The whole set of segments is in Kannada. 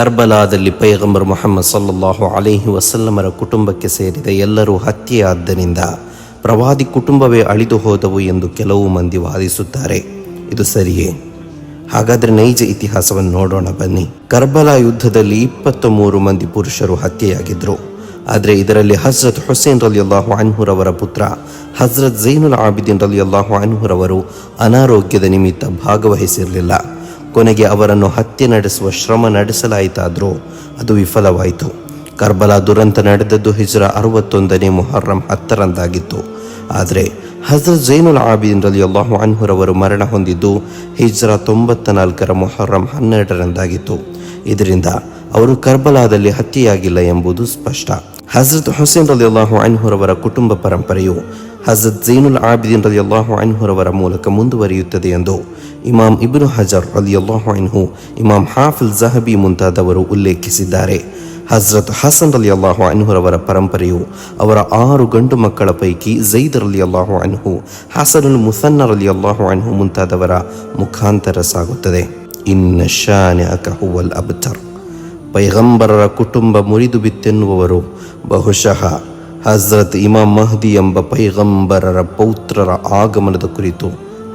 ಕರ್ಬಲಾದಲ್ಲಿ ಪೈಗಂಬರ್ ಮೊಹಮ್ಮದ್ ಸಲ್ಲಲ್ಲಾಹು ಅಲೇಹಿ ವಸಲ್ಲಮರ ಕುಟುಂಬಕ್ಕೆ ಸೇರಿದ ಎಲ್ಲರೂ ಹತ್ಯೆಯಾದ್ದರಿಂದ ಪ್ರವಾದಿ ಕುಟುಂಬವೇ ಅಳಿದು ಹೋದವು ಎಂದು ಕೆಲವು ಮಂದಿ ವಾದಿಸುತ್ತಾರೆ. ಇದು ಸರಿಯೇ? ಹಾಗಾದರೆ ನೈಜ ಇತಿಹಾಸವನ್ನು ನೋಡೋಣ ಬನ್ನಿ. ಕರ್ಬಲಾ ಯುದ್ಧದಲ್ಲಿ ಇಪ್ಪತ್ತ ಮೂರು ಮಂದಿ ಪುರುಷರು ಹತ್ಯೆಯಾಗಿದ್ದರು ಆದರೆ ಇದರಲ್ಲಿ ಹಜ್ರತ್ ಹುಸೇನ್ ರಲಿ ಅಲ್ಲಾಹು ಅನ್ಹುರವರ ಪುತ್ರ, ಹಜ್ರತ್ ಜೈನುಲ್ ಆಬಿದಿನ್ ರಲಿ ಅಲ್ಲಾಹು ಅನ್ಹುರವರು ಅನಾರೋಗ್ಯದ ನಿಮಿತ್ತ ಭಾಗವಹಿಸಿರಲಿಲ್ಲ. ಕೊನೆಗೆ ಅವರನ್ನು ಹತ್ಯೆ ನಡೆಸುವ ಶ್ರಮ ನಡೆಸಲಾಯಿತಾದರೂ ಅದು ವಿಫಲವಾಯಿತು. ಕರ್ಬಲಾ ದುರಂತ ನಡೆದದ್ದು ಹಿಜ್ರ ಅರವತ್ತೊಂದನೇ ಮೊಹರ್ರಂ ಹತ್ತರಂದಾಗಿತ್ತು. ಆದರೆ ಹಜರತ್ ಜೈನುಲ್ ಆಬಿದಿನ್ ರಲಿ ಅಲ್ಲಾಹು ಅನ್ಹುರವರು ಮರಣ ಹೊಂದಿದ್ದು ಹಿಜ್ರ ತೊಂಬತ್ತ ನಾಲ್ಕರ ಮೊಹರ್ರಂ ಹನ್ನೆರಡರಂದಾಗಿತ್ತು. ಇದರಿಂದ ಅವರು ಕರ್ಬಲಾದಲ್ಲಿ ಹತ್ಯೆಯಾಗಿಲ್ಲ ಎಂಬುದು ಸ್ಪಷ್ಟ. ಹಜರತ್ ಹುಸೇನ್ ರಲಿ ಅಲ್ಲಾಹು ಅನ್ಹುರವರ ಕುಟುಂಬ ಪರಂಪರೆಯು ಹಜರತ್ ಜೈನುಲ್ ಆಬಿದಿನ್ ರಲಿ ಅಲ್ಲಾಹು ಅನ್ಹುರವರ ಮೂಲಕ ಮುಂದುವರಿಯುತ್ತದೆ ಎಂದು ಇಮಾಮ್ ಇಬ್ರು ಹಜರ್ ರಲಿ ಅಲ್ಲಾಹು ಅನ್ಹು ಇಮಾಮ್ ಹಾಫಿಲ್ ಜಹಬಿ ಮುಂತಾದವರು ಉಲ್ಲೇಖಿಸಿದ್ದಾರೆ. ಹಜರತ್ ಹಸನ್ ರಲಿ ಅಲ್ಲಾಹು ಅನ್ಹುರವರ ಪರಂಪರೆಯು ಅವರ ಆರು ಗಂಡು ಮಕ್ಕಳ ಪೈಕಿ ಜೈದ್ ರಲಿ ಅಲ್ಲಾಹು ಅನ್ಹು, ಹಸನುಲ್ ಮುಸನ್ನ ರಲಿ ಅಲ್ಲಾಹು ಅನ್ಹು ಮುಂತಾದವರ ಮುಖಾಂತರ ಸಾಗುತ್ತದೆ. ಇನ್ನ ಶಾನೆ ಹುವಲ್ ಅಬ್ತರ್. ಪೈಗಂಬರರ ಕುಟುಂಬ ಮುರಿದು ಬಿತ್ತೆನ್ನುವವರು ಬಹುಶಃ ಹಜರತ್ ಇಮಾಮ್ ಮಹದಿ ಎಂಬ ಪೈಗಂಬರರ ಪೌತ್ರರ ಆಗಮನದ ಕುರಿತು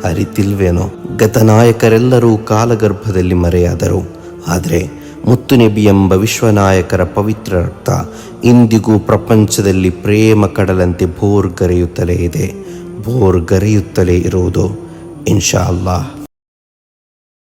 ಅರಿತಿಲ್ವೇನೋ. ಗತನಾಯಕರೆಲ್ಲರೂ ಕಾಲಗರ್ಭದಲ್ಲಿ ಮರೆಯಾದರು. ಆದರೆ ಮುತ್ತುನೆಬಿ ಎಂಬ ವಿಶ್ವನಾಯಕರ ಪವಿತ್ರ ರಕ್ತ ಇಂದಿಗೂ ಪ್ರಪಂಚದಲ್ಲಿ ಪ್ರೇಮ ಕಡಲಂತೆ ಬೋರ್ಗರೆಯುತ್ತಲೇ ಇದೆ. ಬೋರ್ಗರೆಯುತ್ತಲೇ ಇರುವುದು ಇನ್ಶಾ ಅಲ್ಲಾಹ್.